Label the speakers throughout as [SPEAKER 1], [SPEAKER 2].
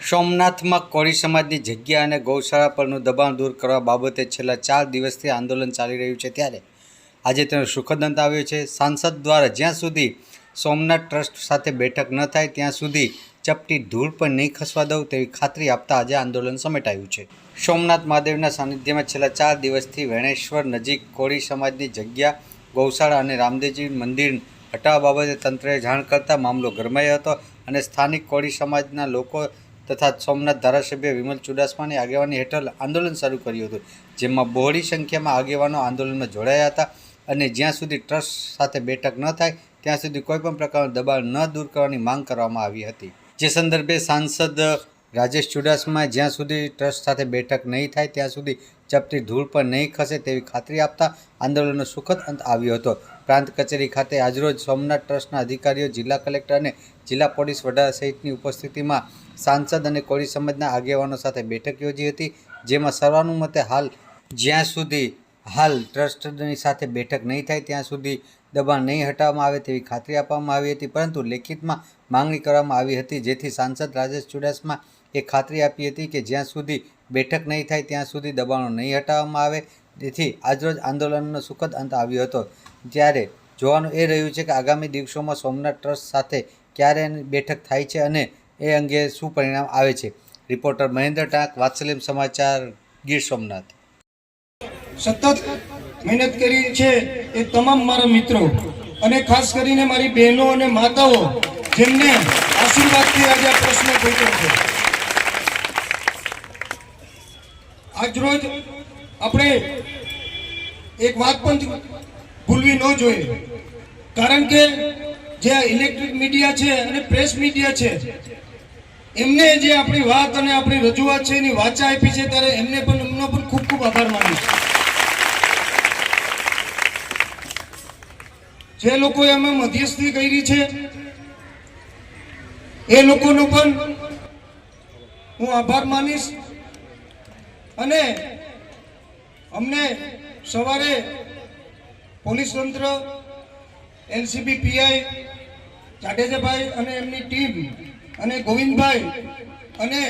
[SPEAKER 1] સોમનાથમાં કોળી સમાજની જગ્યા અને ગૌશાળા પરનું દબાણ દૂર કરવા બાબતે છેલ્લા ચાર દિવસથી આંદોલન ચાલી રહ્યું છે. ત્યારે આજે તેનો સુખદ અંત આવ્યો છે. સાંસદ દ્વારા જ્યાં સુધી સોમનાથ ટ્રસ્ટ સાથે બેઠક ન થાય, ત્યાં સુધી ચપટી ધૂળ પણ નહીં ખસવા દઉં તેવી ખાતરી આપતા આજે આંદોલન સમેટાયું છે. સોમનાથ મહાદેવના સાનિધ્યમાં છેલ્લા ચાર દિવસથી વેણેશ્વર નજીક કોળી સમાજની જગ્યા, ગૌશાળા અને રામદેવજી મંદિર હટાવવા બાબતે તંત્રએ જાણ કરતાં મામલો ગરમાયો હતો અને સ્થાનિક કોળી સમાજના લોકો તથા સોમનાથ ધારાસભ્ય વિમલ ચુડાસમાની આગેવાની હેઠળ આંદોલન શરૂ કર્યું હતું, જેમાં બહોળી સંખ્યામાં આગેવાનો આંદોલનમાં જોડાયા હતા અને જ્યાં સુધી ટ્રસ્ટ સાથે બેઠક ન થાય, ત્યાં સુધી કોઈપણ પ્રકારનું દબાણ ન દૂર કરવાની માંગ કરવામાં આવી હતી. જે સંદર્ભે સાંસદ રાજેશ ચુડાસમાએ જ્યાં સુધી ટ્રસ્ટ સાથે બેઠક નહીં થાય, ત્યાં સુધી ચપટી ધૂળ પર નહીં ખસે તેવી ખાતરી આપતા આંદોલનનો સુખદ અંત આવ્યો હતો. પ્રાંત કચેરી ખાતે આજરોજ સોમનાથ ટ્રસ્ટના અધિકારીઓ, જિલ્લા કલેક્ટર અને જિલ્લા પોલીસ વડા સહિતની ઉપસ્થિતિમાં સાંસદ અને કોળી સમાજના આગેવાનો સાથે બેઠક યોજી હતી, જેમાં સર્વાનુમતે હાલ જ્યાં સુધી હાલ ટ્રસ્ટની સાથે બેઠક નહીં થાય ત્યાં સુધી દબાણ નહીં હટાવવામાં આવે તેવી ખાતરી આપવામાં આવી હતી, પરંતુ લેખિતમાં માંગણી કરવામાં આવી હતી, જેથી સાંસદ રાજેશ ચુડાસમા એ ખાતરી આપી હતી કે જ્યાં સુધી બેઠક નહીં થાય ત્યાં સુધી દબાણો નહીં હટાવવામાં આવે. તેથી આજરોજ આંદોલનનો સુખદ અંત આવ્યો હતો. ત્યારે જોવાનું એ રહ્યું છે કે આગામી દિવસોમાં સોમનાથ ટ્રસ્ટ સાથે ક્યારે બેઠક થાય છે અને એ અંગે શું પરિણામ આવે છે? રિપોર્ટર મહેન્દ્ર ટાંક, વાત્સલ્યમ સમાચાર, ગીર સોમનાથ.
[SPEAKER 2] સતત મહેનત કરી છે એ તમામ મારા મિત્રો અને ખાસ કરીને મારી બહેનો અને માતાઓ જેમને આશીર્વાદથી આજે આ પ્રશ્ન પૂછ્યો છે. આજરોજ આપણે એક વાત પણ ભૂલવી ન જોઈએ. કારણ કે જે ઇલેક્ટ્રિક મીડિયા છે અને પ્રેસ મીડિયા છે, એમને જે આપણી વાત અને આપણી રજૂઆત છે એની વાચા આપી છે ત્યારે એમને પણ એમનો પણ ખૂબ ખૂબ આભાર માનું છું. જે લોકોએ અમે મધ્યસ્થી કરી છે, એ લોકોનો પણ હું આભાર માનીશ. અને અમને સવારે પોલીસ તંત્ર એલસીબી પીઆઈ, જાડેજાભાઈ અને એમની ટીમ અને ગોવિંદભાઈ અને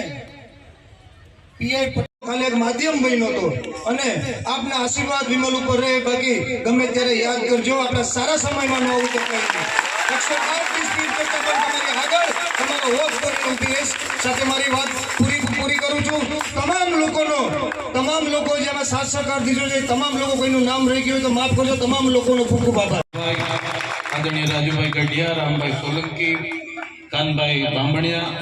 [SPEAKER 2] પીઆઈ પટેલ એક માધ્યમ બન્યો હતો અને આપના આશીર્વાદ વિમલ ઉપર રહે. બાકી ગમે ત્યારે યાદ કરજો. આપણા સારા સમયમાં ન આવું તો સાથે મારી વાત પૂરી પૂરી કરું છું. તમામ લોકોનો, તમામ લોકો જેમાં સાથ સહકાર દીધો છે, તમામ લોકો કોઈનું નામ રહી ગયું તો માફ કરજો. તમામ લોકોનો ખૂબ ખૂબ આભાર.
[SPEAKER 3] આદરણીય રાજુભાઈ ગઢિયા, રામભાઈ કાનભાઈ બાંભણિયા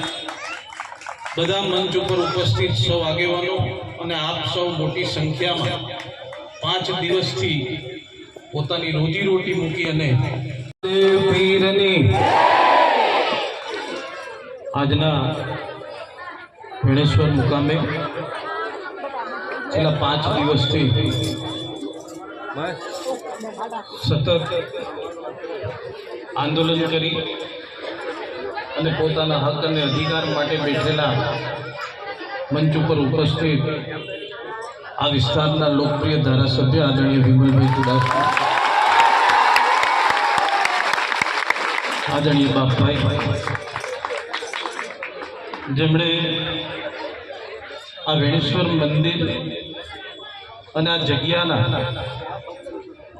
[SPEAKER 3] બધા મંચ ઉપર ઉપસ્થિત સૌ આગેવાનો અને આપ સૌ મોટી સંખ્યામાં પાંચ દિવસથી પોતાની રોજીરોટી મૂકી અને દેવ આજના ભેણેશ્વર મુકામે છેલ્લા પાંચ દિવસથી સતત આંદોલન કરી અને પોતાના હક અને અધિકાર માટે બેઠેલા મંચ ઉપર ઉપસ્થિત આ વિસ્તારના લોકપ્રિય ધારાસભ્ય આદરણીય વિમલભાઈ ચુડાસમા. આદરણીય બાપભાઈ જેમણે આ વેણેશ્વર મંદિર અને આ જગ્યાના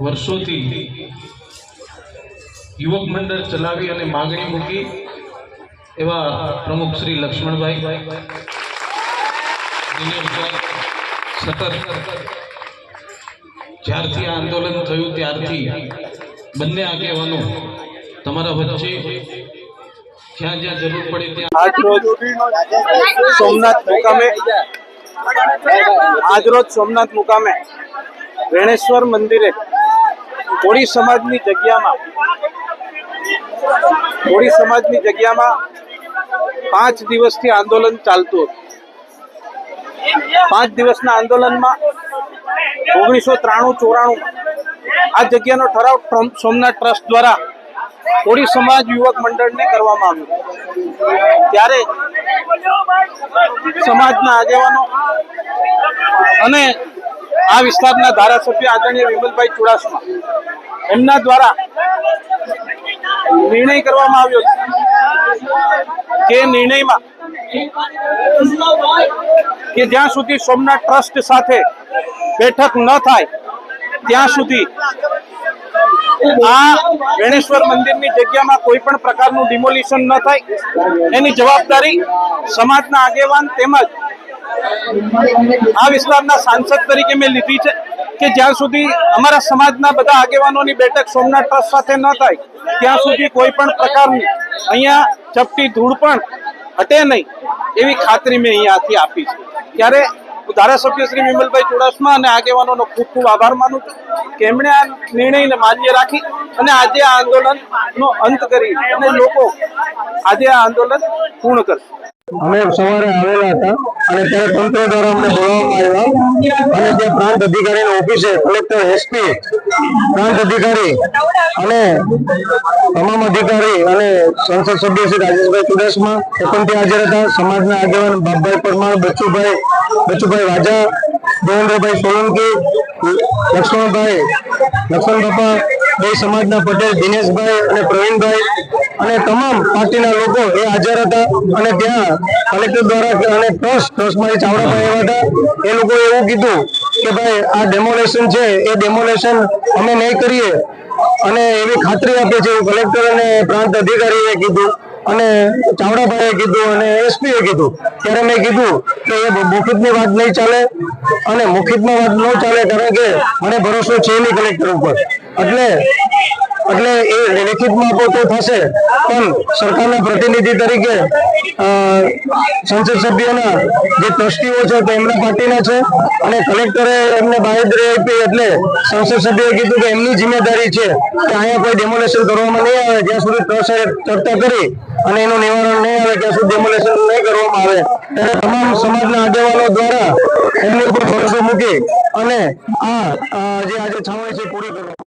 [SPEAKER 3] વર્ષોથી યુવક મંડળ ચલાવી અને માગણી મૂકી એવા પ્રમુખ શ્રી લક્ષ્મણભાઈ સતત જ્યારથી આ આંદોલન થયું, ત્યારથી બંને આગેવાનો તમારા વચ્ચે જ્યાં જ્યાં જરૂર પડે ત્યાં?
[SPEAKER 4] સોમનાથ મુકામે આજરોજ સોમનાથ મુકામે વેણેશ્વર મંદિરે કોળી સમાજની જગ્યામાં, કોળી સમાજની જગ્યામાં પાંચ દિવસથી આંદોલન ચાલતું હતું. પાંચ દિવસના આંદોલનમાં ઓગણીસો ત્રાણું, ચોરાણું આ જગ્યાનો ઠરાવ સોમનાથ ટ્રસ્ટ દ્વારા કોળી સમાજ યુવક મંડળને કરવામાં આવ્યું. ત્યારે સમાજના આગેવાનો અને આ વિસ્તારના ધારાસભ્ય આદરણીય વિમલભાઈ ચુડાસમા, એમના દ્વારા નિર્ણય કરવામાં આવ્યો કે નિર્ણયમાં કે જ્યાં સુધી સોમનાથ ટ્રસ્ટ સાથે બેઠક ન થાય, ત્યાં સુધી આ વેણેશ્વર મંદિરની જગ્યામાં કોઈ પણ પ્રકારનું ડિમોલિશન ન થાય. એની જવાબદારી સમાજના આગેવાન તેમજ આ વિસ્તારના સાંસદ તરીકે મેં લીધી છે કે જ્યાં સુધી અમારા સમાજના બધા આગેવાનોની બેઠક સોમનાથ ટ્રસ્ટ સાથે ન થાય, ત્યાં સુધી કોઈ પણ પ્રકારની અહીંયા ચપટી ધૂળ પણ હટે નહીં એવી ખાતરી મેં અહીંયાથી આપી છે. ત્યારે ધારાસભ્ય શ્રી વિમલભાઈ ચુડાસમા અને આગેવાનોનો ખૂબ ખૂબ આભાર માનું છું કે એમણે આ નિર્ણયને માન્ય રાખી અને આજે આ આંદોલનનો અંત કરી અને લોકો આજે આ આંદોલન પૂર્ણ કરશે.
[SPEAKER 5] અમે સવારે આવેલા હતા અને ત્યારે તંત્ર દ્વારા અમને બોલાવવામાં આવ્યા અને જે પ્રાંત અધિકારીની ઓફિસે કલેક્ટર, એસપી, પ્રાંત અધિકારી અને તમામ અધિકારી અને સંસદ સભ્ય શ્રી રાજેશભાઈ ચુડાસમા પણ હાજર હતા. સમાજના આગેવાન બાપભાઈ પરમાર, બચુભાઈ બચુભાઈ વાજા, દેવેન્દ્રભાઈ સોલંકી, લક્ષ્મણભાઈ, લક્ષ્મણ બાપા, બે સમાજના પટેલ, દિનેશભાઈ અને પ્રવીણભાઈ અને તમામ પાર્ટીના લોકો એ હાજર હતા અને ત્યાં કલેક્ટર દ્વારા અને ટ્રસ્ટ, ટ્રસ્ટમાંથી ચાવડાભાઈ આવ્યા હતા. એ લોકોએ એવું કીધું કે ભાઈ, આ ડેમોલેશન છે, એ ડેમોલેશન અમે નહીં કરીએ. અને એવી ખાતરી આપી છે કલેક્ટર અને પ્રાંત અધિકારીએ કીધું અને ચાવડાભાઈએ કીધું અને એસપીએ કીધું. ત્યારે મેં કીધું કે એ મુખિતની વાત નહીં ચાલે અને મૌખિકમાં વાત ન ચાલે કારણ કે મને ભરોસો છે નહીં કલેક્ટર ઉપર. એટલે એટલે એ લેખિતમાં આપો થશે. પણ સરકારના પ્રતિનિધિ તરીકે સંસદ સભ્યોના જે ટ્રસ્ટીઓ છે એમના પાર્ટીના છે અને કલેક્ટરે એમને બાહેદરી આપી એટલે સંસદ સભ્યોએ કીધું કે એમની જિમ્મેદારી છે કે અહીંયા કોઈ ડેમોલેશન કરવામાં નહીં આવે, જ્યાં સુધી ટ્રસ્ટ ચર્ચા કરી અને એનું નિવારણ નહીં આવે, ત્યાં સુધી ડેમોલેશન નહીં કરવામાં આવે. ત્યારે તમામ સમાજના આગેવાનો દ્વારા એમની ઉપર ભરોસો મૂકી અને આ જે આજે છવાય છે પૂરી કરવામાં